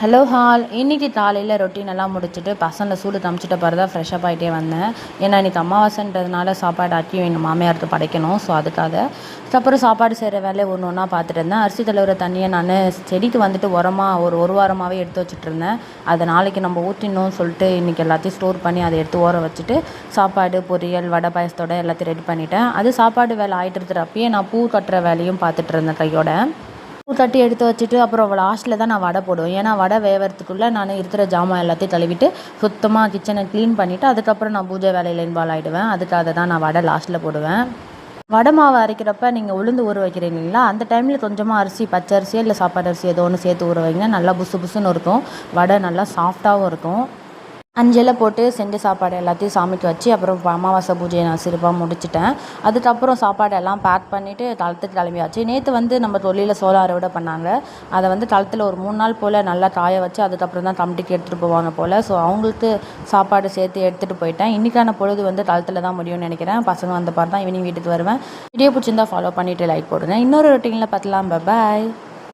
Hello hall இன்றைக்கி காலையில் routine எல்லாம் முடிச்சுட்டு பசங்களை சூடு தமிச்சிட்ட பிறகு தான் ஃப்ரெஷ்ஷப் ஆகிட்டே வந்தேன். ஏன்னா இன்றைக்கி அமாவாசைன்றதுனால சாப்பாடு ஆக்கி எங்கள் மாமியார்த்து படைக்கணும். ஸோ அதுக்காக. அப்புறம் சாப்பாடு செய்கிற வேலையை ஒன்று ஒன்றா பார்த்துட்டு இருந்தேன். அரிசி தலைவர தண்ணியை நான் செடிக்கு வந்துட்டு உரமாக ஒரு ஒரு வாரமாகவே எடுத்து வச்சுட்டு இருந்தேன். அதை நாளைக்கு நம்ம ஊற்றிடணும்னு சொல்லிட்டு இன்றைக்கி எல்லாத்தையும் ஸ்டோர் பண்ணி அதை எடுத்து ஊற வச்சுட்டு சாப்பாடு பொரியல் வடை பாயசத்தோடு எல்லாத்தையும் ரெடி பண்ணிட்டேன். அது சாப்பாடு வேலை ஆகிட்டு இருக்கிறப்பயே நான் பூ கட்டுற வேலையும் பார்த்துட்டு இருந்தேன் கையோட. தட்டி எடுத்து வச்சுட்டு அப்புறம் லாஸ்ட்டில் தான் நான் வடை போடுவேன். ஏன்னா வடை வேவறதுக்குள்ளே நான் இருக்கிற ஜாமான் எல்லாத்தையும் கழுவிட்டு சுத்தமாக கிச்சனை க்ளீன் பண்ணிவிட்டு அதுக்கப்புறம் நான் பூஜை வேலையில் இன்வால்வ் ஆகிடுவேன் அதுக்காக தான் நான் வடை லாஸ்ட்டில் போடுவேன். வடை மாவு அரைக்கிறப்ப நீங்கள் உளுந்து ஊற வைக்கிறீங்க இல்லைங்களா? அந்த டைமில் கொஞ்சமாக அரிசி பச்சை அரிசி இல்லை சாப்பாடு அரிசி ஏதோ ஒன்று சேர்த்து ஊற வைங்க. நல்லா புசு புசுன்னு இருக்கும். வடை நல்லா சாஃப்டாகவும் இருக்கும். அஞ்சலை போட்டு செஞ்ச சாப்பாடு எல்லாத்தையும் சாமிக்கு வச்சு அப்புறம் அமாவாசை பூஜையை நான் சிறப்பாக முடிச்சிட்டேன். அதுக்கப்புறம் சாப்பாடு எல்லாம் பேக் பண்ணிவிட்டு தளத்துக்கு கிளம்பியாச்சு. நேற்று வந்து நம்ம தொழிலில் சோளம் அறுவடை பண்ணாங்க. அதை வந்து தளத்தில் ஒரு மூணு நாள் போல் நல்லா காய வச்சு அதுக்கப்புறம் தான் கமிட்டிக்கு எடுத்துகிட்டு போவாங்க போல். ஸோ அவங்களுக்கு சாப்பாடு சேர்த்து எடுத்துகிட்டு போயிட்டேன். இன்றைக்கான பொழுது வந்து தளத்தில் தான் முடியும்னு நினைக்கிறேன். பசங்க வந்த பாரு தான் ஈவினிங் வீட்டுக்கு வருவேன். வீடியோ பிடிச்சிருந்தா ஃபாலோ பண்ணிவிட்டு லைக் போடுங்க. இன்னொரு ரொட்டீனில் பார்த்தலாம் பாய்